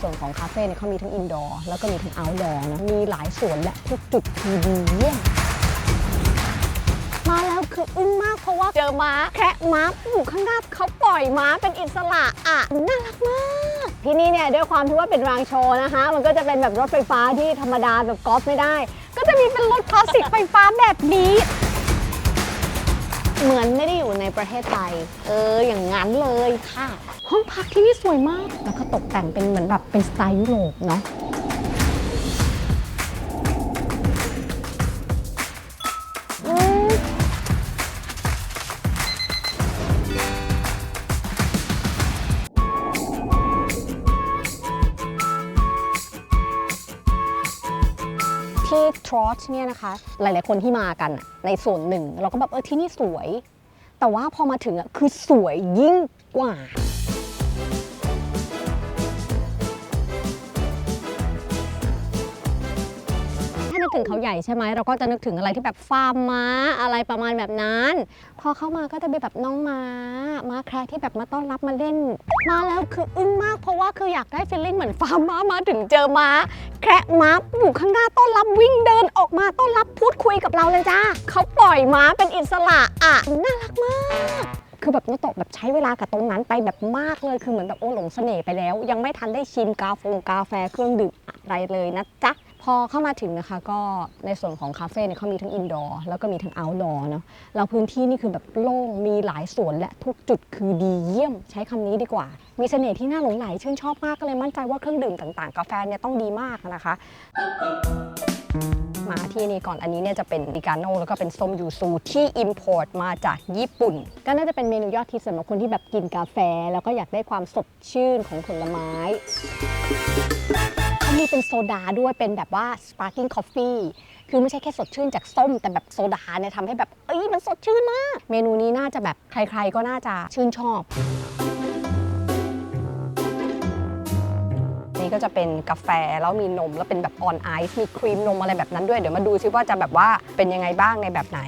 ส่วนของคาเฟ่เนี่ยเขามีทั้งอินดอร์แล้วก็มีทั้งเอาท์ดอร์นะมีหลายส่วนและทุกจุดคือดีเยี่ยมมาแล้วคืออึ้งมากเพราะว่าเจอม้าแคะม้าอยู่ข้างหน้าเขาปล่อยม้าเป็นอิสระอะน่ารักมากที่นี่เนี่ยด้วยความที่ว่าเป็นรางโชว์นะคะ มันก็จะเป็นแบบรถไฟฟ้าที่ธรรมดาแบบกอล์ฟไม่ได้ ก็จะมีเป็นรถคลาสสิกไฟฟ้าแบบนี้เหมือนไม่ได้อยู่ในประเทศไทย เออ อย่างนั้นเลยค่ะ ห้องพักที่นี่สวยมาก แล้วก็ตกแต่งเป็นเหมือนแบบเป็นสไตล์ยุโรปเนาะที่ทรอชเนี่ยนะคะ หลาย ๆ คนที่มากันในส่วนหนึ่ง เราก็แบบเออที่นี่สวย แต่ว่าพอมาถึงอะคือสวยยิ่งกว่า กถึงเขาใหญ่ใช่ไหมเราก็จะนึกถึงอะไรที่แบบฟาร์มม้าอะไรประมาณแบบนั้น พอเข้ามาก็จะเป็นแบบน้องม้า ม้าแคระที่แบบมาต้อนรับมาเล่น มาแล้วคืออึ้งมากเพราะว่าคืออยากได้ฟีลลิ่งเหมือนฟาร์มม้ามาถึงเจอม้า แคระม้าอยู่ข้างหน้าต้อนรับวิ่งเดินออกมาต้อนรับพูดคุยกับเราเลยจ้าเขาปล่อยม้าเป็นอิสระอะน่ารักมากคือแบบนโตะแบบใช้เวลากับตรงนั้นไปแบบมากเลย คือเหมือนแบบโอ้หลงเสน่ห์ไปแล้ว ยังไม่ทันได้ชิมกาแฟกาแฟเครื่องดื่มอะไรเลยนะจ๊ะ พอเข้ามาถึงนะคะก็ในส่วนของคาเฟ่เนี่ยเขามีทั้งอินดอร์แล้วก็มีทั้งเอาท์ดอร์เนาะแล้วพื้นที่นี่คือแบบโล่งมีหลายสวนและทุกจุดคือดีเยี่ยม ใช้คำนี้ดีกว่า มีเสน่ห์ที่น่าหลงไหลชื่นชอบมากก็เลยมั่นใจว่าเครื่องดื่มต่างๆ กาแฟเนี่ยต้องดีมากนะคะ มาที่นี่ก่อนอันนี้เนี่ยจะเป็นดิกาโน่แล้วก็เป็นส้มยูซูที่อิมพอร์ตมาจากญี่ปุ่น ก็น่าจะเป็นเมนูยอดฮิตสำหรับคนที่แบบกินกาแฟ แล้วก็อยากได้ความสดชื่นของผลไม้เขามีเป็นโซดาด้วยเป็นแบบว่า sparkling coffee คือไม่ใช่แค่สดชื่นจากส้ม แต่แบบโซดาเนี่ยทำให้แบบเอ้ยมันสดชื่นมาก เมนูนี้น่าจะแบบใครๆก็น่าจะชื่นชอบ ก็จะเป็นกาแฟแล้วมีนม แล้วเป็นแบบออนไอซ์มีครีมนมอะไรแบบนั้นด้วย เดี๋ยวมาดูซิว่าจะแบบว่าเป็นยังไงบ้างในแบบไหน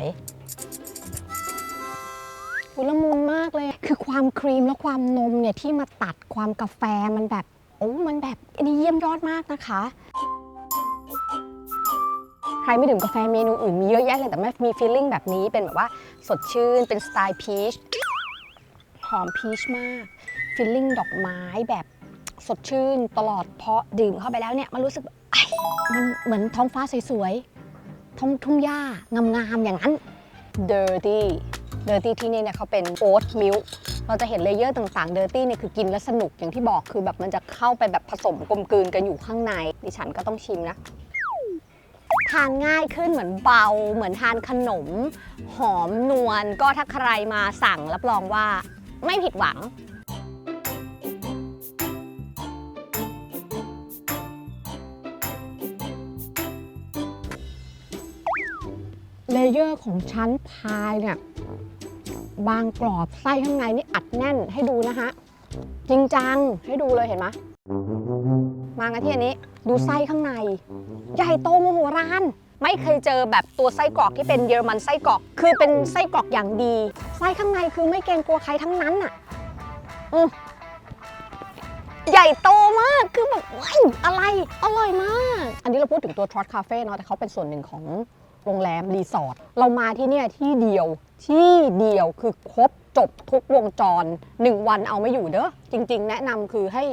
อุละมุนมากเลย คือความครีมและความนมเนี่ยที่มาตัดความกาแฟมันแบบ โอ้ มันแบบอันนี้เยี่ยมยอดมากนะคะ ใครไม่ดื่มกาแฟเมนูอื่นมีเยอะแยะเลย แต่ไม่มีฟีลลิ่งแบบนี้เป็นแบบว่าสดชื่น เป็นสไตล์พีช หอมพีชมากฟีลลิ่งดอกไม้แบบ สดชื่นตลอดเพราะดื่มเข้าไปแล้วเนี่ยมันรู้สึกไอมันเหมือนท้องฟ้าสวยๆท้องทุ่งหญ้างามๆอย่างนั้น dirty dirty ที่นี่เนี่ยเขาเป็น oat milk เราจะเห็นเลเยอร์ต่างๆ dirty เนี่ยคือกินแล้วสนุกอย่างที่บอกคือแบบมันจะเข้าไปแบบผสมกลมกลืนกันอยู่ข้างใน ดิฉันก็ต้องชิมนะทานง่ายขึ้นเหมือนเบา เหมือนทานขนม หอมนวลก็ถ้าใครมาสั่งรับรองว่าไม่ผิดหวัง เยอร์ของชั้นพายเนี่ยบางกรอบไส้ข้างในนี่อัดแน่นให้ดูนะฮะ จริงจังให้ดูเลยเห็นไหมมากันที่อันนี้ดูไส้ข้างใน ใหญ่โตมโหฬารไม่เคยเจอแบบตัวไส้กรอกที่เป็นเยอรมันไส้กรอก คือเป็นไส้กรอกอย่างดี ไส้ข้างในคือไม่เกรงกลัวใครทั้งนั้นอะอืมใหญ่โตมาก คือแบบว้ายอะไร อร่อยมาก อันนี้เราพูดถึงตัวทรอตคาเฟ่เนาะ แต่เขาเป็นส่วนหนึ่งของ โรงแรมรีสอร์ทเรามาที่เนี่ยที่เดียวที่เดียวคือครบจบทุกวงจร 1 วันเอาไม่อยู่เด้อจริง ๆ แนะนำคือให้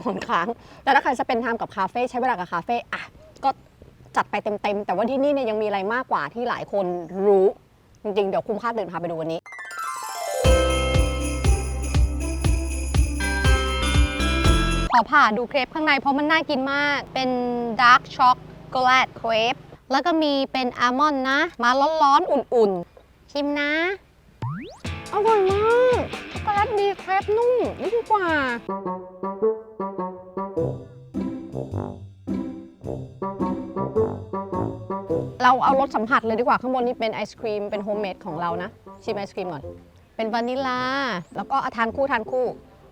นอนค้าง แต่ถ้าใครจะเป็นทำกับคาเฟ่ใช้เวลากับคาเฟ่อะก็จัดไปเต็มๆ แต่ว่าที่นี่เนี่ยยังมีอะไรมากกว่าที่หลายคนรู้ จริง ๆ เดี๋ยวคุ้มค่าเดินพาไปดูวันนี้ ขอผ่าดูเครปข้างในเพราะมันน่ากินมาก เป็นดาร์กช็อกโกแลตเครป แล้วก็มีเป็นอัลมอนด์นะ มาร้อนๆ อุ่นๆ ชิมนะ อร่อยมากช็อกโกแลตดีเครปนุ่มยิ่งกว่า เราเอารสสัมผัสเลยดีกว่า ข้างบนนี่เป็นไอศครีม เป็นโฮมเมดของเรานะ ชิมไอศครีมก่อน เป็นวานิลลา แล้วก็เอาทานคู่ทานคู่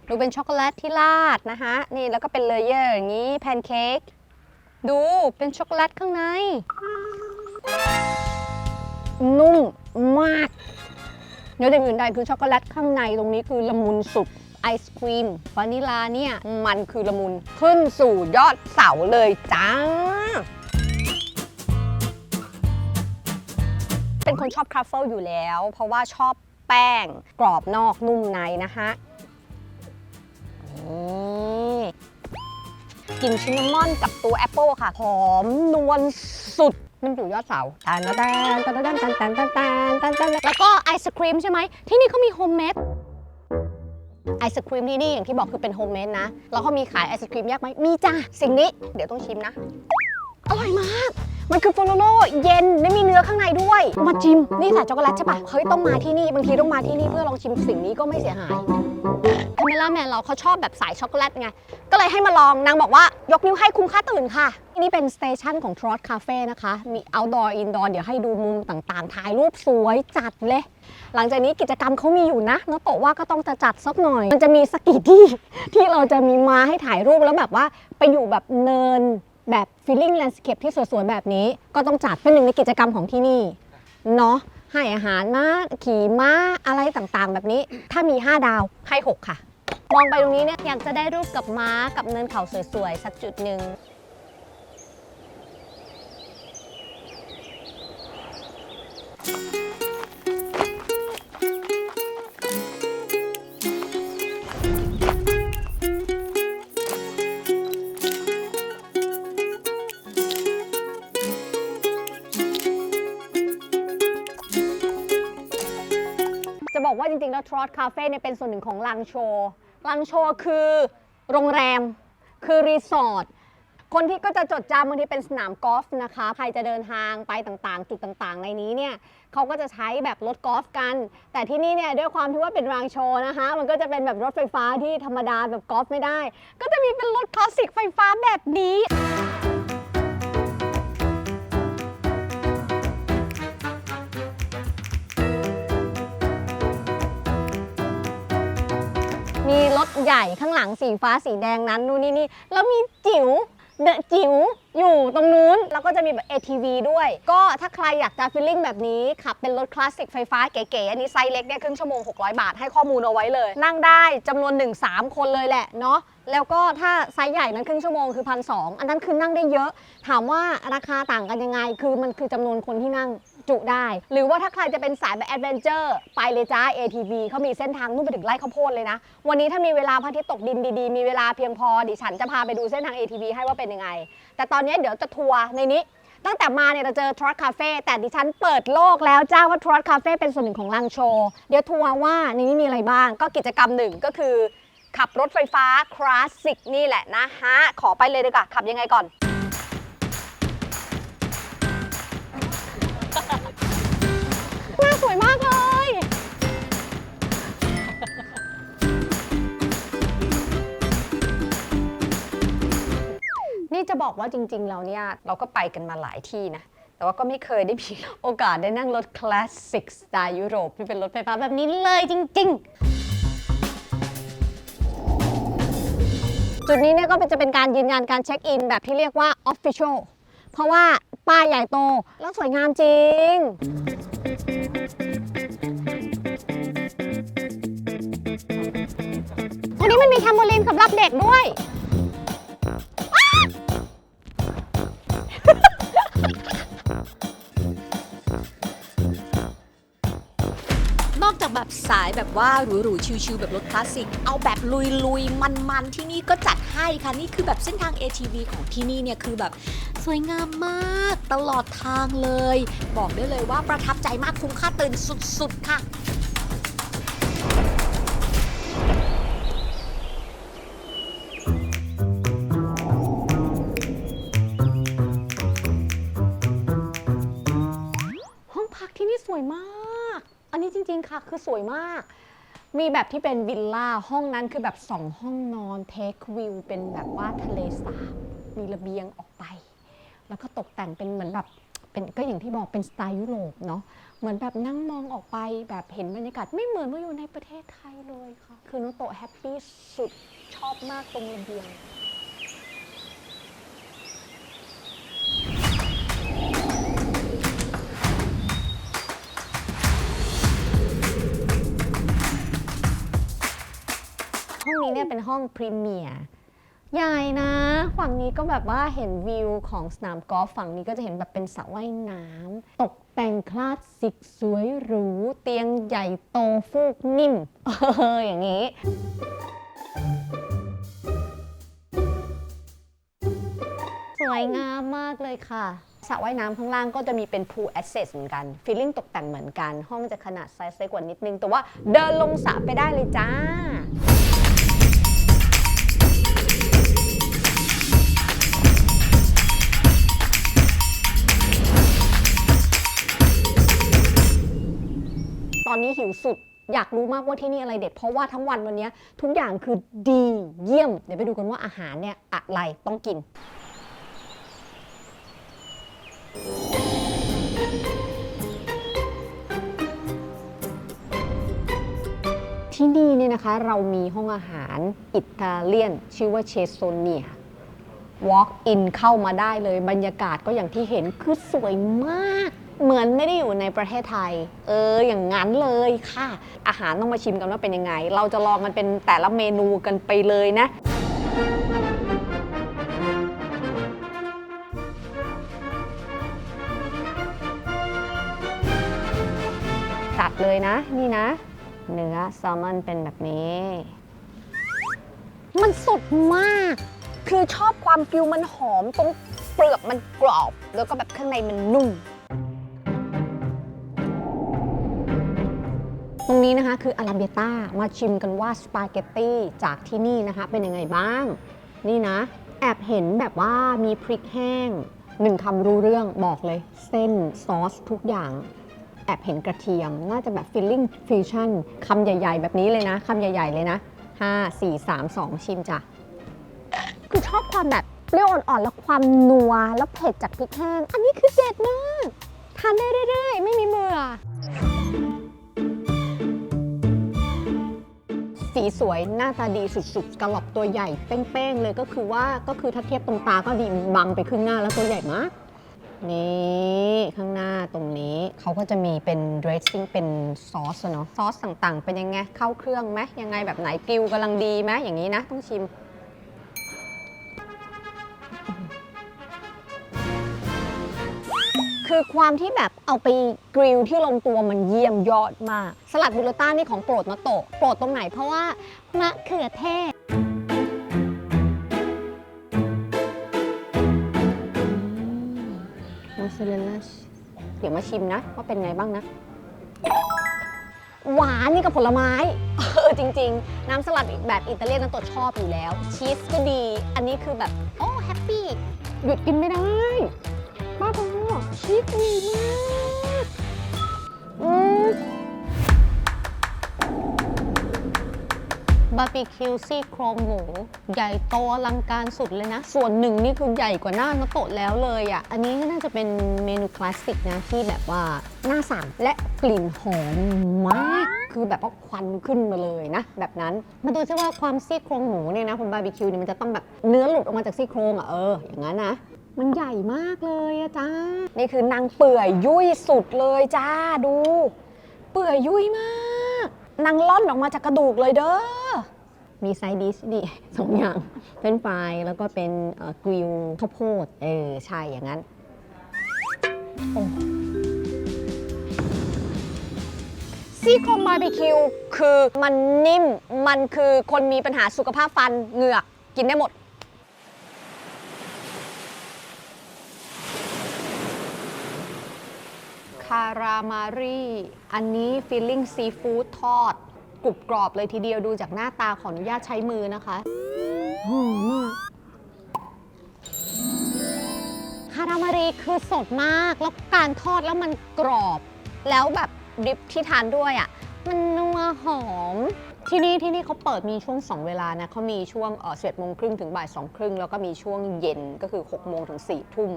ดูเป็นช็อกโกแลตที่ราดนะคะนี่แล้วก็เป็นเลเยอร์อย่างนี้แพนเค้ก ดูเป็นช็อกโกแลตข้างใน นุ่มมากเนื้อเด่นอื่นใดคือช็อกโกแลตข้างในตรงนี้คือละมุนสุดไอศครีมวานิลาเนี่ย มันคือละมุนขึ้นสู่ยอดเสาเลยจ้า เป็นคนชอบทรัฟเฟิลอยู่แล้ว เพราะว่าชอบแป้งกรอบนอกนุ่มในนะคะ กลิ่นชินนามอนกับตัวแอปเปิลค่ะ หอมนวลสุด มันอยู่ยอดเสาตันตันตันตันตันตันตันตันตันตันแล้วก็ไอศครีมใช่ไหม ที่นี่เขามีโฮมเมดไอศครีมที่นี่อย่างที่บอกคือเป็นโฮมเมดนะ แล้วเขามีขายไอศครีมแยกไหม มีจ้ะสิ่งนี้ เดี๋ยวต้องชิมนะ อร่อยมาก มันคือโฟโลโลเย็นและมีเนื้อข้างในด้วย มาชิม นี่ใส่ช็อกโกแลตใช่ปะเฮ้ยต้องมาที่นี่ บางทีต้องมาที่นี่เพื่อลองชิมสิ่งนี้ก็ไม่เสียหาย คาเมล่าแมนเราเขาชอบแบบสายช็อกโกแลตไง ก็เลยให้มาลองนางบอกว่ายกนิ้วให้คุ้มค่าตื่นค่ะ นี่เป็นสเตชันของ Trot Cafe นะคะ มี outdoor indoor เดี๋ยวให้ดูมุมต่างๆ ถ่ายรูปสวยจัดเลย หลังจากนี้กิจกรรมเขามีอยู่นะน้อโตะว่าก็ต้องจะจัดสักหน่อย มันจะมีสกีที่ที่เราจะมีมาให้ถ่ายรูปแล้วแบบว่าไปอยู่แบบเนินแบบ feeling landscape ที่สวยๆแบบนี้ ก็ต้องจัดเป็นหนึ่งในกิจกรรมของที่นี่เนาะให้อาหารม้าขี่ม้าอะไรต่างๆ แบบนี้ ถ้ามี 5 ดาวให้ 6 ค่ะ มองไปตรงนี้เนี่ยอยากจะได้รูปกับม้ากับเนินเขาสวยๆ สักจุดหนึ่ง ทรอตคาเฟ่เนี่ยเป็นส่วนหนึ่งของลังโชลังโชคือโรงแรม คือรีสอร์ท คนที่ก็จะจดจำบางทีเป็นสนามกอล์ฟนะคะ ใครจะเดินทางไปต่างๆ จุดต่างๆ ในนี้เนี่ยเขาก็จะใช้แบบรถกอล์ฟกัน แต่ที่นี่เนี่ยด้วยความที่ว่าเป็นรางโชนะคะ มันก็จะเป็นแบบรถไฟฟ้าที่ธรรมดาแบบกอล์ฟไม่ได้ ก็จะมีเป็นรถคลาสสิกไฟฟ้าแบบนี้ ใหญ่ข้างหลังสีฟ้าสีแดงนั้นนู่นนี่นี่แล้วมีจิ๋วเดอะจิ๋วอยู่ตรงนู้น แล้วก็จะมีแบบ ATV ด้วย ก็ถ้าใครอยากจะฟีลลิ่งแบบนี้ ขับเป็นรถคลาสสิกไฟฟ้าเก๋ๆ อันนี้ไซส์เล็กเนี่ยครึ่งชั่วโมง 600 บาทให้ข้อมูลเอาไว้เลย นั่งได้จำนวน 1 3 คนเลยแหละเนาะแล้วก็ถ้าไซส์ใหญ่นั้นครึ่งชั่วโมงคือพันสอันนั้นคือนั่งได้เยอะ ถามว่าราคาต่างกันยังไงคือมันคือจำนวนคนที่นั่ง จุได้ หรือว่าถ้าใครจะเป็นสายแบบแอดเวนเจอร์ไปเลยจ้า ATV เขามีเส้นทางนู่นไปถึงไร่ข้าวโพดเลยนะ วันนี้ถ้ามีเวลาพระอาทิตย์ตกดินดีๆ มีเวลาเพียงพอดิฉันจะพาไปดูเส้นทาง ATV ให้ว่าเป็นยังไง แต่ตอนนี้เดี๋ยวจะทัวร์ในนี้ตั้งแต่มาเนี่ยเราเจอทรอตคาเฟ่แต่ดิฉันเปิดโลกแล้วจ้าว่าทรอตคาเฟ่เป็นส่วนหนึ่งของลังโชว์เดี๋ยวทัวร์ว่าในนี้มีอะไรบ้าง ก็กิจกรรมหนึ่งก็คือ ขับรถไฟฟ้าคลาสสิกนี่แหละนะฮะขอไปเลยดีกว่าขับยังไงก่อน นี่จะบอกว่าจริง ๆ เราเนี่ยเราก็ไปกันมาหลายที่นะ แต่ว่าก็ไม่เคยได้มีโอกาสได้นั่งรถคลาสสิกสไตล์ยุโรปที่เป็นรถไฟฟ้าแบบนี้เลยจริง ๆจุดนี้เนี่ยก็จะเป็นการยืนยันการเช็คอินแบบที่เรียกว่า Official เพราะว่าป้ายใหญ่โตแล้วสวยงามจริง ตรงนี้มันมีแทมโบลินสำหรับเด็กด้วย แบบสายแบบว่าหรูๆชิวๆแบบรถคลาสสิก เอาแบบลุยๆ มันๆ ที่นี่ก็จัดให้ค่ะ นี่คือแบบเส้นทาง ATV ของที่นี่เนี่ยคือแบบสวยงามมากตลอดทางเลย บอกได้เลยว่าประทับใจมากคุ้มค่าตื่นสุดๆ ค่ะห้องพักที่นี่สวยมาก จริง ๆ ค่ะ คือสวยมาก มีแบบที่เป็นวิลล่าห้องนั้นคือแบบสองห้องนอนเทควิวเป็นแบบว่าทะเลสาบมีระเบียงออกไป แล้วก็ตกแต่งเป็นเหมือนแบบเป็นก็อย่างที่บอกเป็นสไตล์ยุโรปเนาะเหมือนแบบนั่งมองออกไปแบบเห็นบรรยากาศไม่เหมือนว่าอยู่ในประเทศไทยเลยค่ะ คือโนโตะแฮปปี้สุดชอบมากตรงระเบียง นี้เนี่ยเป็นห้องพรีเมียร์ใหญ่นะ ฝั่งนี้ก็แบบว่าเห็นวิวของสนามกอล์ฟฝั่งนี้ก็จะเห็นแบบเป็นสระว่ายน้ำตกแต่งคลาสสิกสวยหรู เตียงใหญ่โตฟูกนิ่ม เอออย่างนี้สวยงามมากเลยค่ะสระว่ายน้ำข้างล่างก็จะมีเป็น pool access เหมือนกันฟีลลิ่งตกแต่งเหมือนกัน ห้องจะขนาดไซส์เล็กกว่านิดนึง แต่ว่าเดินลงสระไปได้เลยจ้า หิวสุด อยากรู้มากว่าที่นี่อะไรเด็ด เพราะว่าทั้งวันวันนี้ทุกอย่างคือดีเยี่ยม เดี๋ยวไปดูกันว่าอาหารเนี่ยอะไรต้องกิน ที่นี่เนี่ยนะคะเรามีห้องอาหารอิตาเลียน ชื่อว่าเชโซเนีย walk in เข้ามาได้เลยบรรยากาศก็อย่างที่เห็นคือสวยมาก เหมือนไม่ได้อยู่ในประเทศไทย เออ อย่างนั้นเลยค่ะ อาหารต้องมาชิมกันว่าเป็นยังไง เราจะลองมันเป็นแต่ละเมนูกันไปเลยนะ จัดเลยนะ นี่นะ เนื้อแซลมอนเป็นแบบนี้ มันสดมาก คือชอบความฟิวมันหอมตรงเปลือกมันกรอบ แล้วก็แบบข้างในมันนุ่ม ตรงนี้นะคะคืออาราเบต้ามาชิมกันว่าสปาเกตตี้จากที่นี่นะคะเป็นยังไงบ้าง นี่นะ แอบเห็นแบบว่ามีพริกแห้งหนึ่งคำรู้เรื่องบอกเลย เส้นซอสทุกอย่าง แอบเห็นกระเทียม น่าจะแบบฟิลลิ่งฟิวชั่นคำใหญ่ ๆ แบบนี้เลยนะคำใหญ่ ๆ เลยนะ 5 4 3 2 ชิมจ้ะ คือชอบความแบบเปรี้ยวอ่อนๆ แล้วความนัวแล้วเผ็ดจากพริกแห้ง อันนี้คือเด็ดมาก ทานได้ สีสวยหน้าตาดีสุดๆกระหลอบตัวใหญ่เป้งๆเลยก็คือว่าก็คือถ้าเทียบตรงตาก็ดีบังไปครึ่งหน้าแล้วตัวใหญ่มากนี่ข้างหน้าตรงนี้เขาก็จะมีเป็น dressing เป็นซอสเนาะซอสต่างๆ เป็นยังไงเข้าเครื่องไหมยังไงแบบไหนกริวกำลังดีไหมอย่างนี้นะต้องชิม คือความที่แบบเอาไปกริลที่ลงตัวมันเยี่ยมยอดมาก สลัดบูรต้านี่ของโปรดนะโตะโปรดตรงไหนเพราะว่ามะเขือเทศมอสซาเรลล่าเดี๋ยวมาชิมนะว่าเป็นไงบ้างนะ หวานนี่กับผลไม้ เออ จริง ๆ น้ำสลัดแบบอิตาเลียนนั้นตัวชอบอยู่แล้ว ชีสก็ดี อันนี้คือแบบ โอ้ แฮปปี้ หยุดกินไม่ได้ บ้าบชีสดีมากอืมบาร์บีคิวซี่โครงหมู ใหญ่โตอลังการสุดเลยนะ ส่วนหนึ่งนี่คือใหญ่กว่าหน้านาโตะแล้วเลยอะ อันนี้น่าจะเป็นเมนูคลาสสิกนะ ที่แบบว่าหน้าสั่งและกลิ่นหอมมาก คือแบบว่าควันขึ้นมาเลยนะ แบบนั้น มาดูซิว่าความซี่โครงหมูเนี่ยนะคุณบาร์บีคิวเนี่ยมันจะต้องแบบเนื้อหลุดออกมาจากซี่โครงอะเอออย่างนั้นนะ มันใหญ่มากเลยอะจ้า นี่คือนางเปื่อยยุ่ยสุดเลยจ้าดู เปื่อยยุ่ยมากนางล่อนออกมาจากกระดูกเลยเด้อ มีไซดิสดิสองอย่าง เป็นไฟรายแล้วก็เป็นกริลข้าวโพด เออ ใช่อย่างนั้น โอ้ซี่โครงบาร์บีคิวคือมันนิ่ม มันคือคนมีปัญหาสุขภาพฟันเหงือกกินได้หมดารามารีอันนี้ฟิลลิ่งซีฟู้ดทอดกรุบกรอบเลยทีเดียวดูจากหน้าตาขออนุญาตใช้มือนะคะหอมมากคารามารีคือสดมาก แล้วการทอดแล้วมันกรอบ แล้วแบบดิบที่ทานด้วยอะ่ะ มันนัวหอม ที่นี่ที่นี่เขาเปิดมีช่วง 2 เวลานะเขามีช่วงเออสิบโมงครึ่งถึงบ่ายสองครึ่งแล้วก็มีช่วงเย็นก็คือ6โมงถึง4ทุ่ม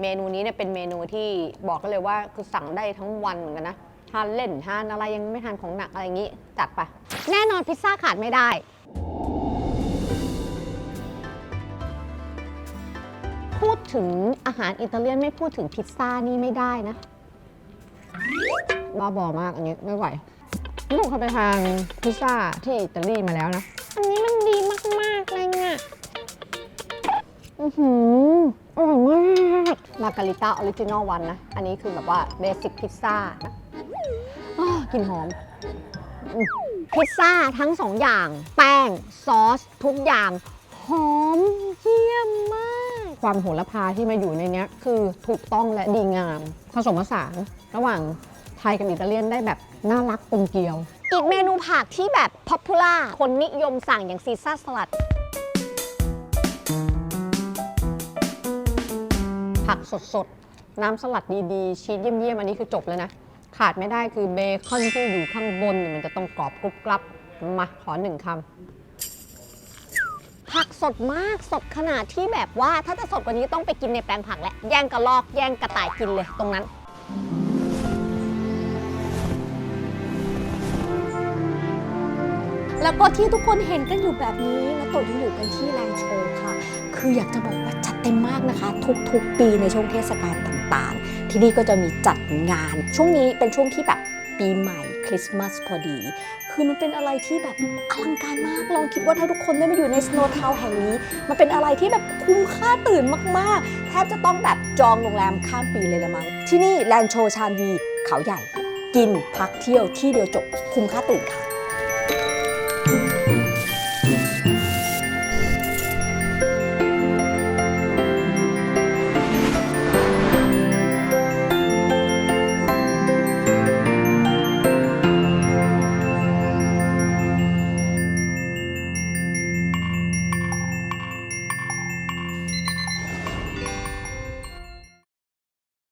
เมนูนี้เนี่ยเป็นเมนูที่บอกก็เลยว่าคือสั่งได้ทั้งวันเหมือนกันนะทานเล่นทานอะไรยังไม่ทานของหนักอะไรอย่างนี้ จัดไป แน่นอนพิซซ่าขาดไม่ได้ พูดถึงอาหารอิตาเลียนไม่พูดถึงพิซซ่านี่ไม่ได้นะบ้าบอมากอันนี้ไม่ไหวนี่ผมเคยไปทานพิซซ่าที่อิตาลีมาแล้วนะ อันนี้มันดีมาก ๆ เลยอะอือหืออร่อยมาก มาการิต้าออริจินอลวันนะ อันนี้คือแบบว่าเบสิกพิซซ่านะกลิ่นหอม พิซซ่าทั้งสองอย่าง แป้ง ซอส ทุกอย่าง หอมเยี่ยมมาก ความโหระพาที่มาอยู่ในนี้คือถูกต้องและดีงาม ผสมผสานระหว่างไทยกับอิตาเลียนได้แบบน่ารักกลมเกลียว อีกเมนูผักที่แบบพ o p ปูล่าคนนิยมสั่งอย่างซีซ่าสลัด สดๆ น้ำสลัดดีๆ ชีสเยี่ยมๆ อันนี้คือจบแล้วนะ ขาดไม่ได้คือเบคอนที่อยู่ข้างบนเนี่ยมันจะต้องกรอบกรุบกรับมาขอหนึ่งคำผักสดมากสดขนาดที่แบบว่าถ้าจะสดกว่านี้ต้องไปกินในแปลงผักแหละแย่งกระลอกแย่งกระต่ายกินเลยตรงนั้นแล้วก็ที่ทุกคนเห็นกันอยู่แบบนี้แล้วตัวที่อยู่กันที่แลนโชว์ค่ะ คืออยากจะบอกว่าจัดเต็มมากนะคะ ทุกๆ ปีในช่วงเทศกาลต่างๆ ที่นี่ก็จะมีจัดงาน ช่วงนี้เป็นช่วงที่แบบปีใหม่คริสต์มาสพอดี คือมันเป็นอะไรที่แบบอลังการมาก ลองคิดว่าถ้าทุกคนได้มาอยู่ในสโนว์ทาวน์แห่งนี้ มันเป็นอะไรที่แบบคุ้มค่าตื่นมากๆ แทบจะต้องแบบจองโรงแรมข้ามปีเลยละมั้ง ที่นี่แลนด์โชว์ชานวีเขาใหญ่ กินพักเที่ยวที่เดียวจบคุ้มค่าตื่นค่ะ